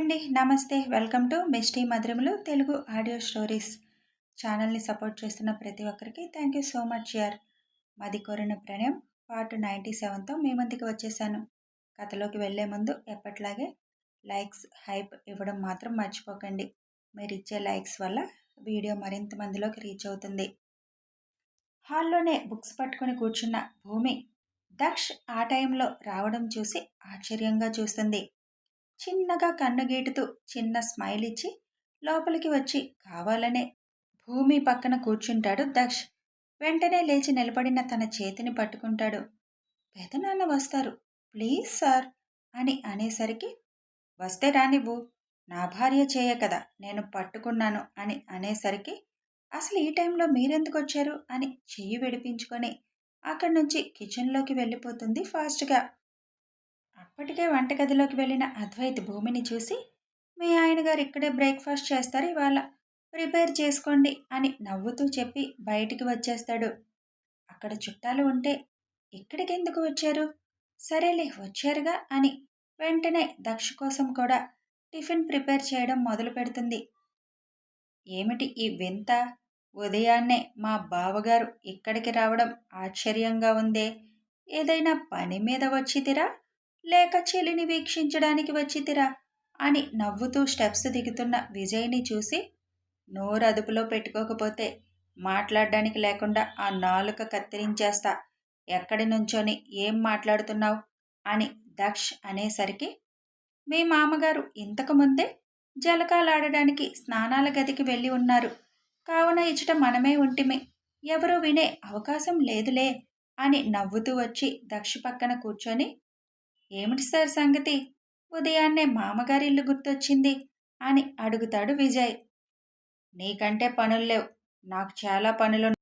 అండి. నమస్తే. Welcome to Misty మధురములు తెలుగు ఆడియో స్టోరీస్. ఛానల్ని సపోర్ట్ చేస్తున్న ప్రతి ఒక్కరికి థ్యాంక్ యూ సో మచ్ యార్. మాది కోరిన ప్రణయం పార్ట్ నైంటీ సెవెన్తో మీ ముందుకు వచ్చేసాను. కథలోకి వెళ్ళే ముందు ఎప్పట్లాగే లైక్స్ హైప్ ఇవ్వడం మాత్రం మర్చిపోకండి. మీరు ఇచ్చే లైక్స్ వల్ల వీడియో మరింత మందిలోకి రీచ్ అవుతుంది. హాల్లోనే బుక్స్ పట్టుకుని కూర్చున్న భూమి దక్ష్ ఆ టైంలో రావడం చూసి ఆశ్చర్యంగా చూస్తుంది. చిన్నగా కన్నుగీటుతూ చిన్న స్మైల్ ఇచ్చి లోపలికి వచ్చి కావాలనే భూమి పక్కన కూర్చుంటాడు దక్ష్. వెంటనే లేచి నిలబడిన తన చేతిని పట్టుకుంటాడు. పెదనాన్న వస్తారు. ప్లీజ్ సార్ అని అనేసరికి వస్తే రానివ్వు నా భార్య చేయ కదా నేను పట్టుకున్నాను అని అనేసరికి అసలు ఈ టైంలో మీరెందుకు వచ్చారు అని చెయ్యి విడిపించుకొని అక్కడి నుంచి కిచెన్లోకి వెళ్ళిపోతుంది ఫాస్ట్గా. అప్పటికే వంటగదిలోకి వెళ్ళిన అద్వైత్ భూమిని చూసి మీ ఆయన గారు ఇక్కడే బ్రేక్ఫాస్ట్ చేస్తారు ఇవాళ ప్రిపేర్ చేసుకోండి అని నవ్వుతూ చెప్పి బయటికి వచ్చేస్తాడు. అక్కడ చుట్టాలు ఉంటే ఇక్కడికి ఎందుకు వచ్చారు? సరేలే వచ్చారుగా అని వెంటనే దక్ష కోసం కూడా టిఫిన్ ప్రిపేర్ చేయడం మొదలు పెడుతుంది. ఏమిటి ఈ వింత? ఉదయాన్నే మా బావగారు ఇక్కడికి రావడం ఆశ్చర్యంగా ఉందే. ఏదైనా పని మీద వచ్చితిరా లేక చెలిని వీక్షించడానికి వచ్చితిరా అని నవ్వుతూ స్టెప్స్ దిగుతున్న విజయ్ని చూసి నోరు అదుపులో పెట్టుకోకపోతే మాట్లాడడానికి లేకుండా ఆ నాలుక కత్తిరించేస్తా. ఎక్కడి నుంచోని ఏం మాట్లాడుతున్నావు? అని దక్ష్ అనేసరికి మీ మామగారు ఇంతకు ముందే జలకాలాడడానికి స్నానాల గదికి వెళ్ళి ఉన్నారు. కావున ఇచ్చట మనమే ఉంటిమి. ఎవరూ వినే అవకాశం లేదులే అని నవ్వుతూ వచ్చి దక్ష పక్కన కూర్చొని ఏమిటి సార్ సంగతి? ఉదయాన్నే మామగారి ఇల్లు గుర్తొచ్చింది అని అడుగుతాడు విజయ్. నీకంటే పనులు లేవు. నాకు చాలా పనులు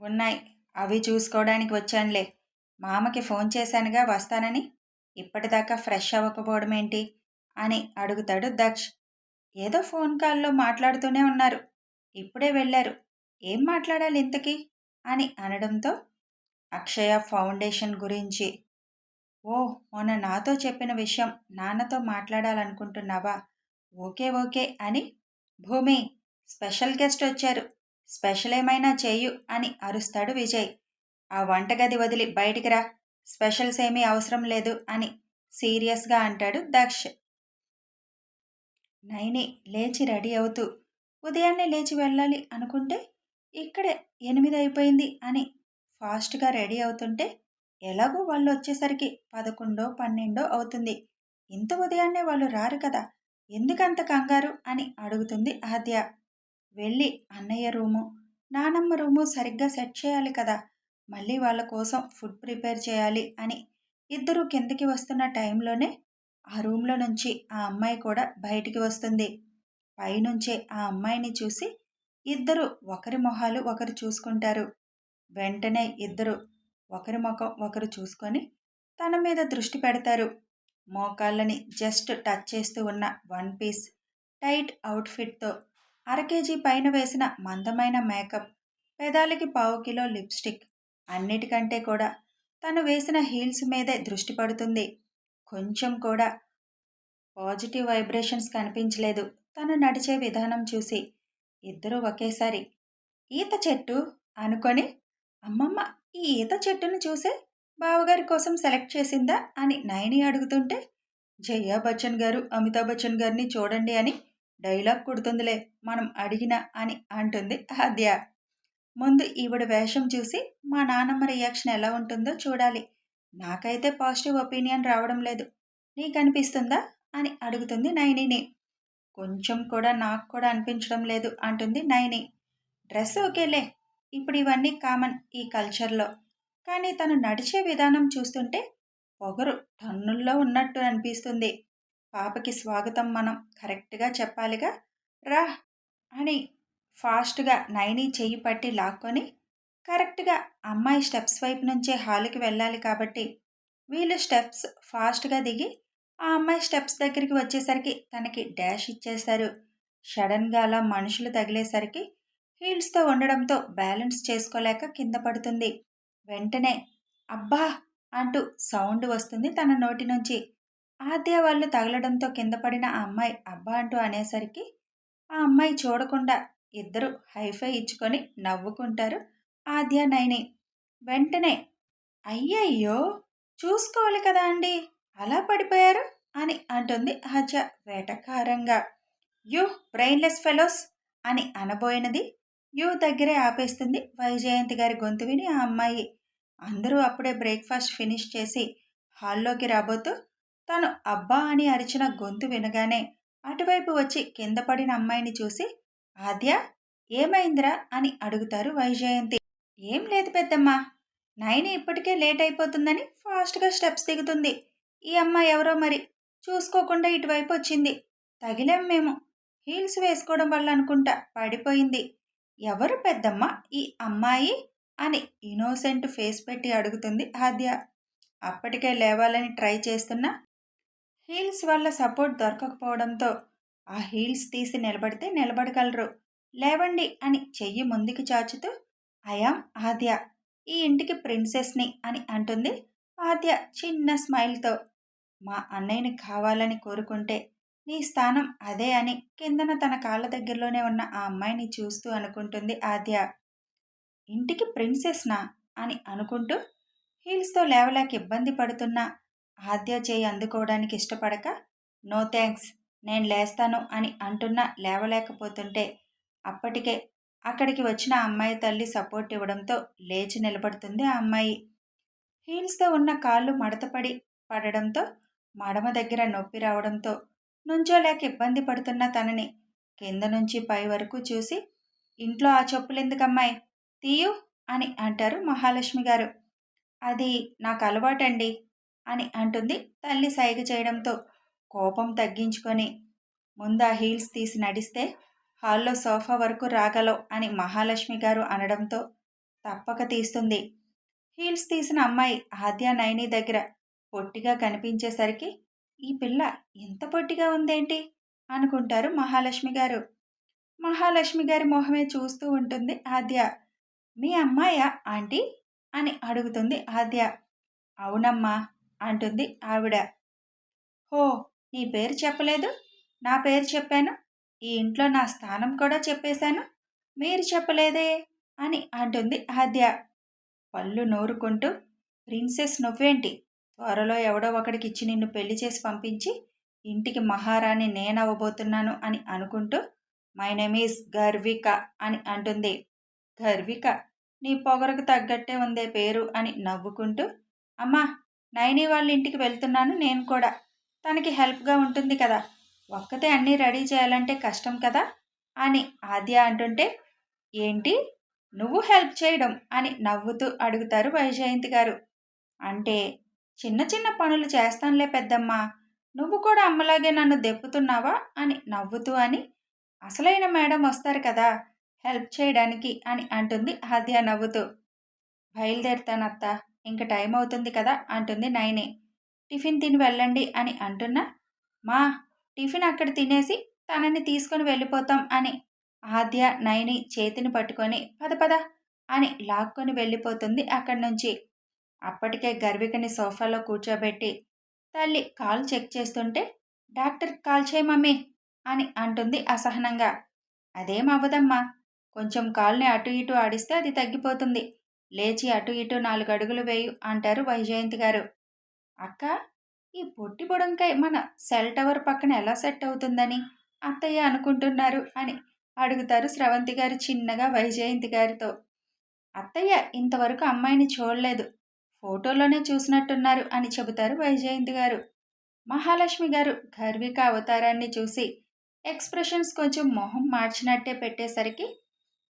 ఉన్నాయి. అవి చూసుకోవడానికి వచ్చానులే. మామకి ఫోన్ చేశానుగా వస్తానని. ఇప్పటిదాకా ఫ్రెష్ అవ్వకపోవడం ఏంటి? అని అడుగుతాడు దక్ష్. ఏదో ఫోన్ కాల్లో మాట్లాడుతూనే ఉన్నారు. ఇప్పుడే వెళ్ళారు. ఏం మాట్లాడాలి ఇంతకీ? అని అనడంతో అక్షయ ఫౌండేషన్ గురించి ఓ మొన్న నాతో చెప్పిన విషయం నాన్నతో మాట్లాడాలనుకుంటున్నావా? ఓకే ఓకే అని భూమి స్పెషల్ గెస్ట్ వచ్చారు. స్పెషల్ ఏమైనా చేయు అని అరుస్తాడు విజయ్. ఆ వంటగది వదిలి బయటికి రా. స్పెషల్స్ ఏమీ అవసరం లేదు అని సీరియస్గా అంటాడు దక్ష్. నైని లేచి రెడీ అవుతూ ఉదయాన్నే లేచి వెళ్ళాలి అనుకుంటే ఇక్కడే ఎనిమిది అయిపోయింది అని ఫాస్ట్గా రెడీ అవుతుంటే ఎలాగో వాళ్ళు వచ్చేసరికి పదకొండో పన్నెండో అవుతుంది. ఇంత ఉదయాన్నే వాళ్ళు రారు కదా ఎందుకంత కంగారు అని అడుగుతుంది ఆద్య. వెళ్ళి అన్నయ్య రూము నానమ్మ రూము సరిగ్గా సెట్ చేయాలి కదా మళ్ళీ వాళ్ళ కోసం ఫుడ్ ప్రిపేర్ చేయాలి అని ఇద్దరు కిందకి వస్తున్న టైంలోనే ఆ రూమ్లో నుంచి ఆ అమ్మాయి కూడా బయటికి వస్తుంది. పైనుంచే ఆ అమ్మాయిని చూసి ఇద్దరు ఒకరి మొహాలు ఒకరు చూసుకుంటారు. వెంటనే ఇద్దరు ఒకరి ముఖం ఒకరు చూసుకొని తన మీద దృష్టి పెడతారు. మోకాళ్ళని జస్ట్ టచ్ చేస్తూ ఉన్న వన్ పీస్ టైట్ అవుట్ఫిట్తో అర కేజీ పైన వేసిన మందమైన మేకప్ పెదాలకి పావు కిలో లిప్స్టిక్ అన్నిటికంటే కూడా తను వేసిన హీల్స్ మీదే దృష్టి పడుతుంది. కొంచెం కూడా పాజిటివ్ వైబ్రేషన్స్ కనిపించలేదు. తను నడిచే విధానం చూసి ఇద్దరూ ఒకేసారి ఈత చెట్టు అనుకొని అమ్మమ్మ ఈ ఈత చెట్టును చూసే బావగారి కోసం సెలెక్ట్ చేసిందా అని నయని అడుగుతుంటే జయా బచ్చన్ గారు అమితాబ్ బచ్చన్ గారిని చూడండి అని డైలాగ్ కుడుతుందిలే మనం అడిగినా అని అంటుంది ఆద్య. ముందు ఈవిడ వేషం చూసి మా నాన్నమ్మ రియాక్షన్ ఎలా ఉంటుందో చూడాలి. నాకైతే పాజిటివ్ ఒపీనియన్ రావడం లేదు. నీకు అనిపిస్తుందా అని అడుగుతుంది నైనిని కొంచెం కూడా నాకు కూడా అనిపించడం లేదు అంటుంది నైని డ్రెస్ ఓకేలే. ఇప్పుడు ఇవన్నీ కామన్ ఈ కల్చర్లో కానీ తను నడిచే విధానం చూస్తుంటే పొగరు టన్నుల్లో ఉన్నట్టు అనిపిస్తుంది. పాపకి స్వాగతం మనం కరెక్ట్గా చెప్పాలిగా? రా అని ఫాస్ట్గా నైని చెయ్యి పట్టి లాక్కొని కరెక్ట్గా అమ్మాయి స్టెప్స్ వైపు నుంచే హాల్కి వెళ్ళాలి కాబట్టి వీళ్ళు స్టెప్స్ ఫాస్ట్గా దిగి ఆ అమ్మాయి స్టెప్స్ దగ్గరికి వచ్చేసరికి తనకి డాష్ ఇచ్చేశారు. సడన్గా అలా మనుషులు తగిలేసరికి హీల్స్తో ఉండడంతో బ్యాలెన్స్ చేసుకోలేక కింద పడుతుంది. వెంటనే అబ్బా! అంటూ సౌండ్ వస్తుంది తన నోటి నుంచి. ఆద్య వాళ్ళు తగలడంతో కింద పడిన ఆ అమ్మాయి అబ్బా అంటూ అనేసరికి ఆ అమ్మాయి చూడకుండా ఇద్దరు హైఫై ఇచ్చుకొని నవ్వుకుంటారు ఆద్య నైని. వెంటనే అయ్యయ్యో! చూసుకోవాలి కదా అండి! అలా పడిపోయారు? అని అంటుంది హజ వేటకారంగా. You brainless fellows! అని అనబోయినది యూ దగ్గరే ఆపేస్తుంది. వైజయంతి గారి గొంతు విని ఆ అమ్మాయి అందరూ అప్పుడే బ్రేక్ఫాస్ట్ ఫినిష్ చేసి హాల్లోకి రాబోతూ తను అబ్బా అని అరిచిన గొంతు వినగానే అటువైపు వచ్చి కింద పడిన అమ్మాయిని చూసి ఆద్య ఏమైందిరా? అని అడుగుతారు వైజయంతి. ఏం లేదు పెద్దమ్మా నైని ఇప్పటికే లేట్ అయిపోతుందని ఫాస్ట్గా స్టెప్స్ దిగుతుంది. ఈ అమ్మాయి ఎవరో మరి చూసుకోకుండా ఇటువైపు వచ్చింది. తగిలాం మేము. హీల్స్ వేసుకోవడం వల్ల అనుకుంటా పడిపోయింది. ఎవరు పెద్దమ్మ? ఈ అమ్మాయి? అని ఇన్నోసెంట్ ఫేస్ పెట్టి అడుగుతుంది ఆద్య. అప్పటికే లేవాలని ట్రై చేస్తున్నా. హీల్స్ వల్ల సపోర్ట్ దొరకకపోవడంతో ఆ హీల్స్ తీసి నిలబడితే నిలబడగలరు. లేవండి అని చెయ్యి ముందుకు చాచుతూ అయాం ఆద్య. ఈ ఇంటికి ప్రిన్సెస్ని అని అంటుంది ఆద్య చిన్న స్మైల్తో. మా అన్నయ్యని కావాలని కోరుకుంటే నీ స్థానం అదే అని కిందన తన కాళ్ళ దగ్గరలోనే ఉన్న ఆ అమ్మాయిని చూస్తూ అనుకుంటుంది ఆద్య. ఇంటికి ప్రిన్సెస్నా? అని అనుకుంటూ హీల్స్తో లేవలేక ఇబ్బంది పడుతున్న ఆద్య చేయి అందుకోవడానికి ఇష్టపడక నో థ్యాంక్స్ నేను లేస్తాను అని అంటున్నా లేవలేకపోతుంటే అప్పటికే అక్కడికి వచ్చిన అమ్మాయి తల్లి సపోర్ట్ ఇవ్వడంతో లేచి నిలబడుతుంది ఆ అమ్మాయి. హీల్స్తో ఉన్న కాళ్ళు మడతపడి పడడంతో మడమ దగ్గర నొప్పి రావడంతో నుంచోలేక ఇబ్బంది పడుతున్న తనని. కింద నుంచి పై వరకు చూసి ఇంట్లో ఆ చెప్పులు ఎందుకమ్మాయి? తీయు అని అంటారు మహాలక్ష్మి గారు. అది నాకు అలవాటండి అని అంటుంది తల్లి సైగ చేయడంతో. కోపం తగ్గించుకొని ముందు ఆ హీల్స్ తీసి నడిస్తే హాల్లో సోఫా వరకు రాగలవు అని మహాలక్ష్మి గారు అనడంతో తప్పక తీస్తుంది. హీల్స్ తీసిన అమ్మాయి ఆద్య నైని దగ్గర పొట్టిగా కనిపించేసరికి ఈ పిల్ల ఎంత పొట్టిగా ఉందేంటి? అనుకుంటారు మహాలక్ష్మి గారు. మహాలక్ష్మి గారి మొహమే చూస్తూ ఉంటుంది ఆద్య. మీ అమ్మాయా ఆంటీ? అని అడుగుతుంది ఆద్య. అవునమ్మా అంటుంది ఆవిడ. హో నీ పేరు చెప్పలేదు? నా పేరు చెప్పాను? ఈ ఇంట్లో నా స్థానం కూడా చెప్పేశాను? మీరు చెప్పలేదే? అని అంటుంది ఆద్య. పళ్ళు నోరుకుంటూ ప్రిన్సెస్ నువ్వేంటి? త్వరలో ఎవడో ఒకడికి ఇచ్చి నిన్ను పెళ్ళి చేసి పంపించి ఇంటికి మహారాణి నేనవ్వబోతున్నాను అని అనుకుంటూ మై నేమ్ ఈస్ గర్విక అని అంటుంది. గర్విక నీ పొగరకు తగ్గట్టే ఉందే పేరు అని నవ్వుకుంటూ అమ్మా నైని వాళ్ళ ఇంటికి వెళ్తున్నాను నేను కూడా. తనకి హెల్ప్గా ఉంటుంది కదా. ఒక్కతే అన్నీ రెడీ చేయాలంటే కష్టం కదా అని ఆద్య అంటుంటే ఏంటి? నువ్వు హెల్ప్ చేయడం అని నవ్వుతూ అడుగుతారు వైజయంతి గారు. అంటే చిన్న చిన్న పనులు చేస్తానులే పెద్దమ్మా. నువ్వు కూడా అమ్మలాగే నన్ను దెప్పుతున్నావా అని నవ్వుతూ అని అసలైన మేడం వస్తారు కదా హెల్ప్ చేయడానికి అని అంటుంది హద్య నవ్వుతూ. బయలుదేరుతానత్త ఇంక టైం అవుతుంది కదా అంటుంది నైని. టిఫిన్ తిని వెళ్ళండి అని అంటున్నా. మా టిఫిన్ అక్కడ తినేసి తనని తీసుకొని వెళ్ళిపోతాం అని ఆద్య నైని చేతిని పట్టుకొని పద పద అని లాక్కొని వెళ్ళిపోతుంది అక్కడి నుంచి. అప్పటికే గర్వికని సోఫాలో కూర్చోబెట్టి తల్లి కాల్ చెక్ చేస్తుంటే డాక్టర్ కాల్ చేయి మమ్మీ అని అంటుంది అసహనంగా. అదేం అవ్వదమ్మా కొంచెం కాల్ని అటు ఇటు ఆడిస్తే అది తగ్గిపోతుంది. లేచి అటు ఇటు నాలుగు అడుగులు వేయు అంటారు వైజయంతి గారు. అక్క ఈ పొట్టి బుడంకాయ మన సెల్ టవర్ పక్కన ఎలా సెట్ అవుతుందని అత్తయ్య అనుకుంటున్నారు అని అడుగుతారు స్రవంతి గారు చిన్నగా వైజయంతి గారితో. అత్తయ్య ఇంతవరకు అమ్మాయిని చూడలేదు. ఫోటోలోనే చూసినట్టున్నారు అని చెబుతారు వైజయంతి గారు. మహాలక్ష్మి గారు గర్విక అవతారాన్ని చూసి ఎక్స్ప్రెషన్స్ కొంచెం మొహం మార్చినట్టే పెట్టేసరికి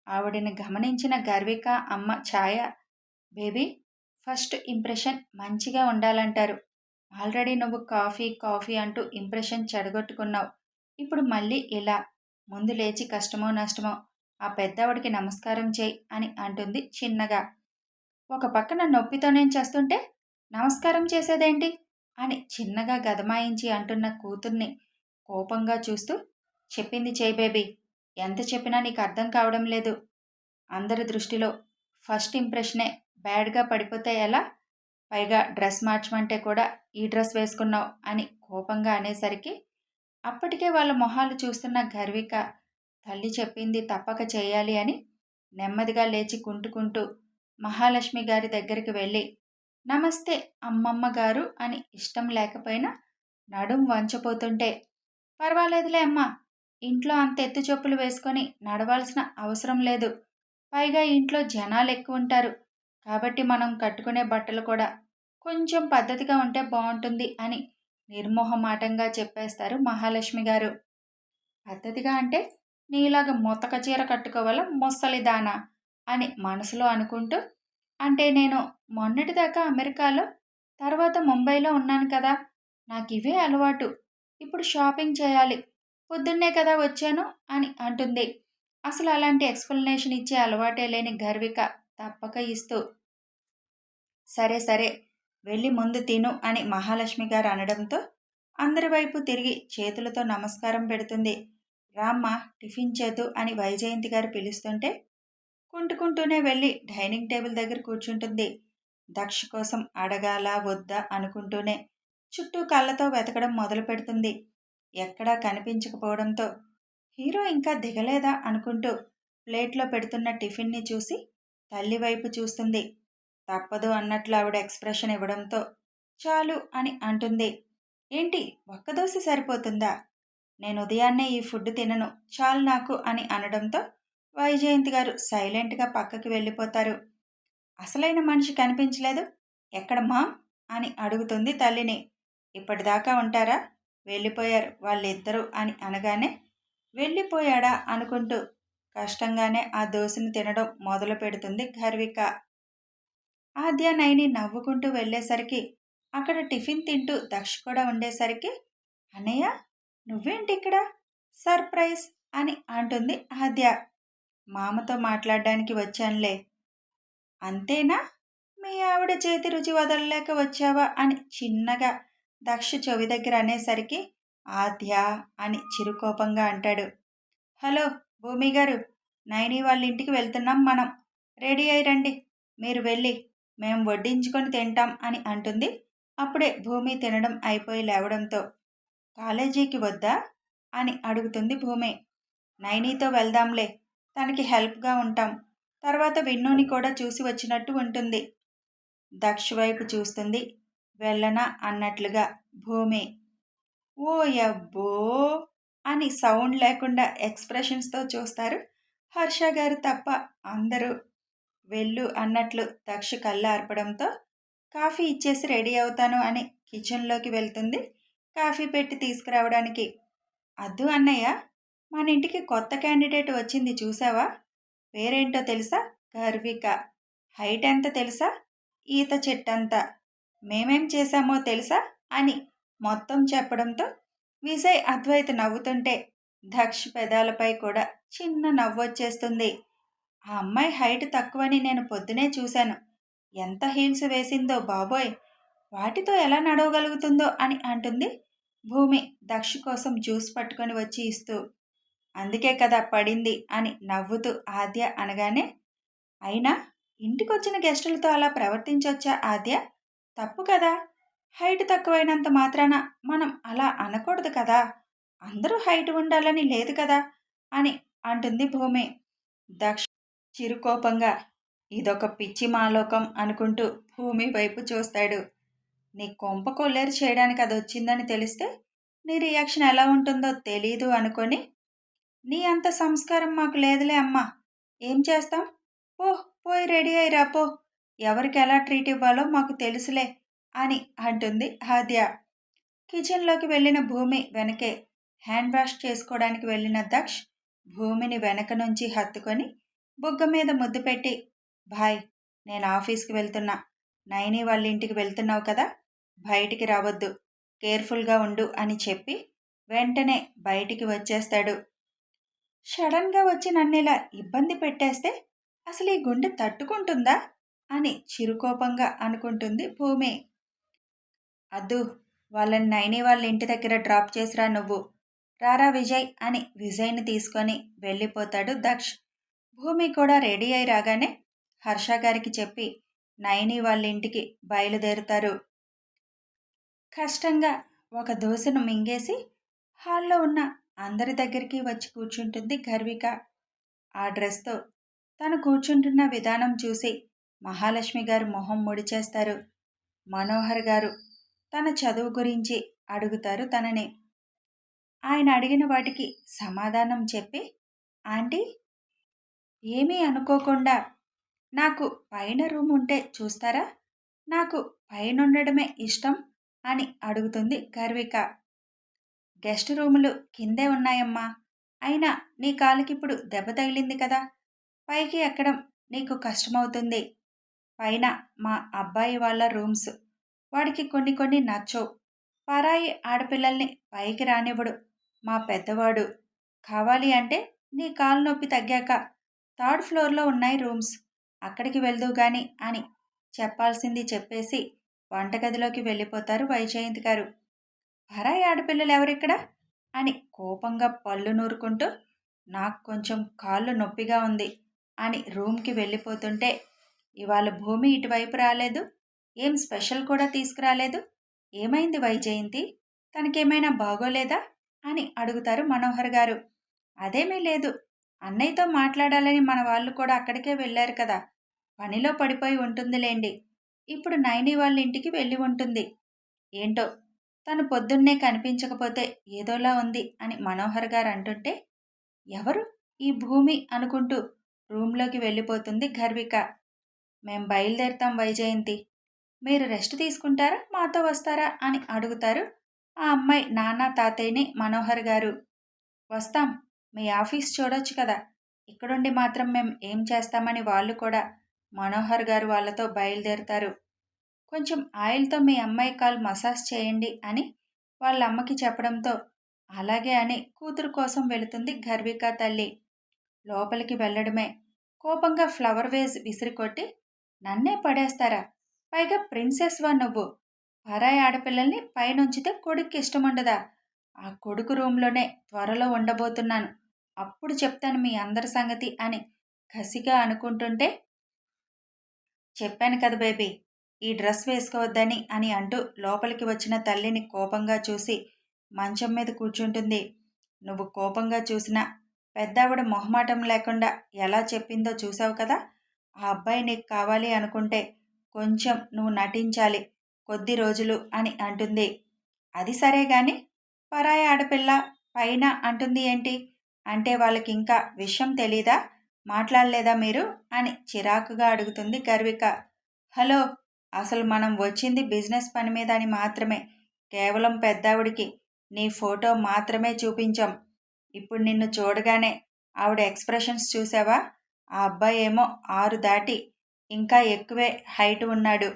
ఆవిడని గమనించిన గర్విక అమ్మ ఛాయ బేబీ ఫస్ట్ ఇంప్రెషన్ మంచిగా ఉండాలంటారు. ఆల్రెడీ నువ్వు కాఫీ కాఫీ అంటూ ఇంప్రెషన్ చెడగొట్టుకున్నావు. ఇప్పుడు మళ్ళీ ఇలా ముందు లేచి కష్టమో నష్టమో ఆ పెద్దవాడికి నమస్కారం చేయి అని అంటుంది చిన్నగా. ఒక పక్కన నొప్పితో నేను చేస్తుంటే నమస్కారం చేసేదేంటి? అని చిన్నగా గదమాయించి అంటున్న కూతుర్ని కోపంగా చూస్తూ చెప్పింది చేయబేబీ ఎంత చెప్పినా నీకు అర్థం కావడం లేదు. అందరి దృష్టిలో ఫస్ట్ ఇంప్రెషనే బ్యాడ్గా పడిపోతే ఎలా? పైగా డ్రెస్ మార్చమంటే కూడా ఈ డ్రెస్ వేసుకున్నావు అని కోపంగా అనేసరికి అప్పటికే వాళ్ళ మొహాలు చూస్తున్న గర్విక తల్లి చెప్పింది తప్పక చేయాలి అని నెమ్మదిగా లేచి కుంటుకుంటూ మహాలక్ష్మి గారి దగ్గరికి వెళ్ళి నమస్తే అమ్మమ్మ గారు అని ఇష్టం లేకపోయినా నడుం వంచపోతుంటే పర్వాలేదులే అమ్మా ఇంట్లో అంత ఎత్తు చెప్పులు వేసుకొని నడవాల్సిన అవసరం లేదు. పైగా ఇంట్లో జనాలు ఎక్కువ ఉంటారు. కాబట్టి మనం కట్టుకునే బట్టలు కూడా కొంచెం పద్ధతిగా ఉంటే బాగుంటుంది అని నిర్మోహమాటంగా చెప్పేస్తారు మహాలక్ష్మి గారు. పద్ధతిగా అంటే నీలాగా మొతక చీర కట్టుకోవాలా? ముసలిదానా? అని మనసులో అనుకుంటూ అంటే నేను మొన్నటిదాకా అమెరికాలో తర్వాత ముంబైలో ఉన్నాను కదా! నాకు ఇవే అలవాటు. ఇప్పుడు షాపింగ్ చేయాలి. పొద్దున్నే కదా వచ్చాను అని అంటుంది. అసలు అలాంటి ఎక్స్ప్లెనేషన్ ఇచ్చే అలవాటే లేని గర్విక తప్పక ఇస్తూ సరే సరే వెళ్ళి ముందు తిను అని మహాలక్ష్మి గారు అనడంతో అందరి వైపు తిరిగి చేతులతో నమస్కారం పెడుతుంది. రామ్మ టిఫిన్ చేతు అని వైజయంతి గారు పిలుస్తుంటే కుంటుకుంటూనే వెళ్ళి డైనింగ్ టేబుల్ దగ్గర కూర్చుంటుంది. దక్ష కోసం అడగాల వద్దా అనుకుంటూనే చుట్టూ కళ్ళతో వెతకడం మొదలు పెడుతుంది. ఎక్కడా కనిపించకపోవడంతో హీరో ఇంకా దిగలేదా అనుకుంటూ ప్లేట్లో పెడుతున్న టిఫిన్ని చూసి తల్లి వైపు చూస్తుంది. తప్పదు అన్నట్లు ఆవిడ ఎక్స్ప్రెషన్ ఇవ్వడంతో చాలు అని అంటుంది. ఏంటి ఒక్క దోశ సరిపోతుందా? నేను ఉదయాన్నే ఈ ఫుడ్ తినను చాలు నాకు అని అనడంతో వైజయంతి గారు సైలెంట్గా పక్కకి వెళ్ళిపోతారు. అసలైన మనిషి కనిపించలేదు. ఎక్కడ మామ్ అని అడుగుతుంది తల్లిని. ఇప్పటిదాకా ఉంటారా వెళ్ళిపోయారు వాళ్ళిద్దరూ అని అనగానే వెళ్ళిపోయాడా అనుకుంటూ కష్టంగానే ఆ దోశని తినడం మొదలు పెడుతుంది గర్విక ఆద్య నైని నవ్వుకుంటూ వెళ్ళేసరికి అక్కడ టిఫిన్ తింటూ దక్ష కూడా ఉండేసరికి అన్నయ్య నువ్వేంటి ఇక్కడ? సర్ప్రైజ్ అని అంటుంది ఆద్య. మామతో మాట్లాడడానికి వచ్చానులే. అంతేనా? మీ ఆవిడ చేతి రుచి వదలలేక వచ్చావా? అని చిన్నగా దక్ష చెవి దగ్గర అనేసరికి ఆద్య అని చిరుకోపంగా అంటాడు. హలో భూమి గారు నైని వాళ్ళ ఇంటికి వెళ్తున్నాం మనం. రెడీ అయి రండి. మీరు వెళ్ళి మేము వడ్డించుకొని తింటాం అని అంటుంది. అప్పుడే భూమి తినడం అయిపోయి లేవడంతో కాలేజీకి వద్దా? అని అడుగుతుంది భూమి. నైనీతో వెళ్దాంలే. తనకి హెల్ప్గా ఉంటాం. తర్వాత విన్నుని కూడా చూసి వచ్చినట్టు ఉంటుంది. దక్ష వైపు చూస్తుంది. వెళ్ళనా అన్నట్లుగా భూమి. ఓ యబ్బో అని సౌండ్ లేకుండా ఎక్స్ప్రెషన్స్తో చూస్తారు. హర్ష గారు తప్ప అందరూ వెళ్ళు అన్నట్లు దక్ష కళ్ళు ఆర్పడంతో కాఫీ ఇచ్చేసి రెడీ అవుతాను అని కిచెన్లోకి వెళ్తుంది. కాఫీ పెట్టి తీసుకురావడానికి అద్దు అన్నయ్య! మన ఇంటికి కొత్త క్యాండిడేట్ వచ్చింది చూసావా? పేరేంటో తెలుసా? గర్విక. హైట్ ఎంత తెలుసా? ఈత చెట్టంతా. మేమేం చేశామో తెలుసా? అని మొత్తం చెప్పడంతో విజయ్ అద్వైత్ నవ్వుతుంటే దక్ష్ పెదాలపై కూడా చిన్న నవ్వొచ్చేస్తుంది. ఆ అమ్మాయి హైట్ తక్కువని నేను పొద్దునే చూశాను. ఎంత హీల్స్ వేసిందో బాబోయ్! వాటితో ఎలా నడవగలుగుతుందో అని అంటుంది భూమి దక్ష కోసం జ్యూస్ పట్టుకొని వచ్చి ఇస్తూ. అందుకే కదా పడింది అని నవ్వుతూ ఆద్య అనగానే అయినా ఇంటికొచ్చిన గెస్టులతో అలా ప్రవర్తించొచ్చా ఆద్య? తప్పు కదా. హైట్ తక్కువైనంత మాత్రాన మనం అలా అనకూడదు కదా. అందరూ హైట్ ఉండాలని లేదు కదా అని అంటుంది భూమి. దక్ష చిరుకోపంగా ఇదొక పిచ్చి మాలోకం అనుకుంటూ భూమి వైపు చూస్తాడు. నీ కొంప కొల్లేరు చేయడానికి అది వచ్చిందని తెలిస్తే నీ రియాక్షన్ ఎలా ఉంటుందో తెలీదు అనుకొని నీ అంత సంస్కారం మాకు లేదులే అమ్మా. ఏం చేస్తాం? పో పోయి రెడీ అయ్యిరా పో. ఎవరికి ఎలా ట్రీట్ ఇవ్వాలో మాకు తెలుసులే అని అంటుంది హాద్య కిచెన్లోకి వెళ్ళిన భూమి వెనకే హ్యాండ్ వాష్ చేసుకోవడానికి వెళ్ళిన దక్ష్ భూమిని వెనక నుంచి హత్తుకొని బుగ్గ మీద ముద్దు పెట్టి భాయ్ నేను ఆఫీస్కి వెళ్తున్నా. నైని వాళ్ళ ఇంటికి వెళ్తున్నావు కదా బయటికి రావద్దు. కేర్ఫుల్గా ఉండు అని చెప్పి వెంటనే బయటికి వచ్చేస్తాడు. సడన్గా వచ్చి నన్ను ఇలా ఇబ్బంది పెట్టేస్తే అసలు ఈ గుండె తట్టుకుంటుందా? అని చిరుకోపంగా అనుకుంటుంది భూమి. అద్దు వాళ్ళని నైని వాళ్ళ ఇంటి దగ్గర డ్రాప్ చేసిరా నువ్వు. రారా విజయ్ అని విజయ్ని తీసుకొని వెళ్ళిపోతాడు దక్ష్. భూమి కూడా రెడీ అయి రాగానే హర్ష గారికి చెప్పి నైని వాళ్ళ ఇంటికి బయలుదేరుతారు. కష్టంగా ఒక దోశను మింగేసి హాల్లో ఉన్న అందరి దగ్గరికి వచ్చి కూర్చుంటుంది గర్విక. ఆ డ్రెస్తో తను కూర్చుంటున్న విధానం చూసి మహాలక్ష్మి గారు మొహం ముడిచేస్తారు. మనోహర్ గారు తన చదువు గురించి అడుగుతారు తనని. ఆయన అడిగిన వాటికి సమాధానం చెప్పి ఆంటీ ఏమీ అనుకోకుండా నాకు పైన రూమ్ ఉంటే చూస్తారా? నాకు పైన ఉండడమే ఇష్టం అని అడుగుతుంది గర్విక. గెస్ట్ రూములు కిందే ఉన్నాయమ్మా. అయినా నీ కాలుకిప్పుడు దెబ్బ తగిలింది కదా. పైకి ఎక్కడం నీకు కష్టమవుతుంది. పైన మా అబ్బాయి వాళ్ళ రూమ్స్. వాడికి కొన్ని కొన్ని నచ్చవు. పరాయి ఆడపిల్లల్ని పైకి రానివ్వడు. మా పెద్దవాడు కావాలి అంటే నీ కాలు నొప్పి తగ్గాక థర్డ్ ఫ్లోర్లో ఉన్నాయి రూమ్స్. అక్కడికి వెళ్దు గాని అని చెప్పాల్సింది చెప్పేసి వంటగదిలోకి వెళ్ళిపోతారు వైజయంతి గారు. పరాయి ఆడపిల్లలు ఎవరిక్కడ? అని కోపంగా పళ్ళు నూరుకుంటూ నాకు కొంచెం కాళ్ళు నొప్పిగా ఉంది అని రూమ్కి వెళ్ళిపోతుంటే ఇవాళ భూమి ఇటువైపు రాలేదు. ఏం స్పెషల్ కూడా తీసుకురాలేదు. ఏమైంది వైజయంతి? తనకేమైనా బాగోలేదా? అని అడుగుతారు మనోహర్ గారు. అదేమీ లేదు. అన్నయ్యతో మాట్లాడాలని మన వాళ్ళు కూడా అక్కడికే వెళ్ళారు కదా. పనిలో పడిపోయి ఉంటుందిలేండి. ఇప్పుడు నైని వాళ్ళ ఇంటికి వెళ్ళి ఉంటుంది. ఏంటో తను పొద్దున్నే కనిపించకపోతే ఏదోలా ఉంది అని మనోహర్ గారు అంటుంటే ఎవరు? ఈ భూమి అనుకుంటూ రూమ్లోకి వెళ్ళిపోతుంది గర్విక. మేం బయలుదేరుతాం వైజయంతి. మీరు రెస్ట్ తీసుకుంటారా? మాతో వస్తారా? అని అడుగుతారు ఆ అమ్మాయి నాన్న తాతయ్యని మనోహర్ గారు. వస్తాం. మీ ఆఫీస్ చూడొచ్చు కదా. ఇక్కడుండి మాత్రం మేము ఏం చేస్తామని వాళ్ళు కూడా మనోహర్ గారు వాళ్ళతో బయలుదేరుతారు. కొంచెం ఆయిల్తో మీ అమ్మాయి కాల్ మసాజ్ చేయండి అని వాళ్ళ అమ్మకి చెప్పడంతో అలాగే అని కూతురు కోసం వెళుతుంది గర్వికా తల్లి. లోపలికి వెళ్ళడమే. కోపంగా ఫ్లవర్ వేజ్ విసిరికొట్టి నన్నే పడేస్తారా? పైగా ప్రిన్సెస్ వా నువ్వు. పరాయి ఆడపిల్లల్ని పైనుంచితే కొడుక్కి ఇష్టముండదా? ఆ కొడుకు రూమ్లోనే త్వరలో ఉండబోతున్నాను. అప్పుడు చెప్తాను మీ అందరి సంగతి అని కసిగా అనుకుంటుంటే చెప్పాను కదా బేబీ. ఈ డ్రెస్ వేసుకోవద్దని అని అంటూ లోపలికి వచ్చిన తల్లిని కోపంగా చూసి మంచం మీద కూర్చుంటుంది. నువ్వు కోపంగా చూసినా పెద్దావిడ మొహమాటం లేకుండా ఎలా చెప్పిందో చూసావు కదా? ఆ అబ్బాయి నీకు కావాలి అనుకుంటే కొంచెం నువ్వు నటించాలి కొద్ది రోజులు అని అంటుంది. అది సరే గాని పరాయి ఆడపిల్ల పైన అంటుంది ఏంటి? అంటే వాళ్ళకి ఇంకా విషయం తెలీదా? మాట్లాడలేదా మీరు? అని చిరాకుగా అడుగుతుంది గర్విక. హలో అసలు మనం వచ్చింది బిజినెస్ పని మీద అని మాత్రమే. కేవలం పెద్దావిడికి నీ ఫోటో మాత్రమే చూపించాం. ఇప్పుడు నిన్ను చూడగానే ఆవిడ ఎక్స్ప్రెషన్స్ చూసావా? ఆ అబ్బాయి ఏమో ఆరు దాటి ఇంకా ఎక్కువే హైట్ ఉన్నాడు.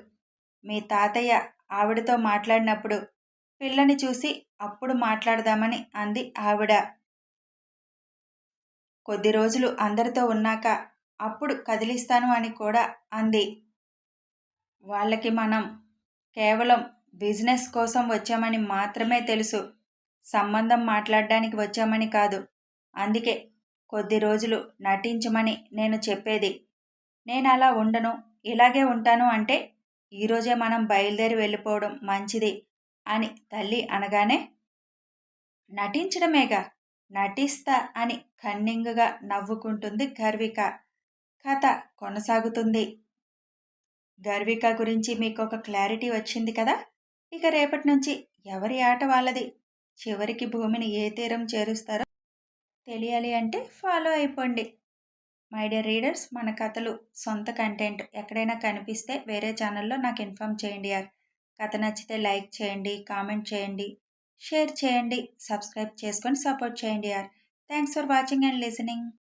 మీ తాతయ్య ఆవిడతో మాట్లాడినప్పుడు పిల్లని చూసి అప్పుడు మాట్లాడదామని అంది ఆవిడ. కొద్ది రోజులు అందరితో ఉన్నాక అప్పుడు కదిలిస్తాను అని కూడా అంది. వాళ్ళకి మనం కేవలం బిజినెస్ కోసం వచ్చామని మాత్రమే తెలుసు. సంబంధం మాట్లాడడానికి వచ్చామని కాదు. అందుకే కొద్ది రోజులు నటించమని నేను చెప్పేది. నేను అలా ఉండను ఇలాగే ఉంటాను అంటే ఈరోజే మనం బయలుదేరి వెళ్ళిపోవడం మంచిది అని తల్లి అనగానే నటించడమేగా నటిస్తా అని కన్నింగుగా నవ్వుకుంటుంది గర్విక. కథ కొనసాగుతుంది. గర్విక గురించి మీకు ఒక క్లారిటీ వచ్చింది కదా? ఇక రేపటి నుంచి ఎవరి ఆట వాళ్ళది? చివరికి భూమిని ఏ తీరం చేరుస్తారో తెలియాలి అంటే ఫాలో అయిపోండి. మై డియర్ రీడర్స్ మన కథలు సొంత కంటెంట్ ఎక్కడైనా కనిపిస్తే వేరే ఛానల్లో నాకు ఇన్ఫామ్ చేయండి యార్. కథ నచ్చితే లైక్ చేయండి కామెంట్ చేయండి షేర్ చేయండి సబ్స్క్రైబ్ చేసుకొని సపోర్ట్ చేయండి యార్. Thanks for watching and listening.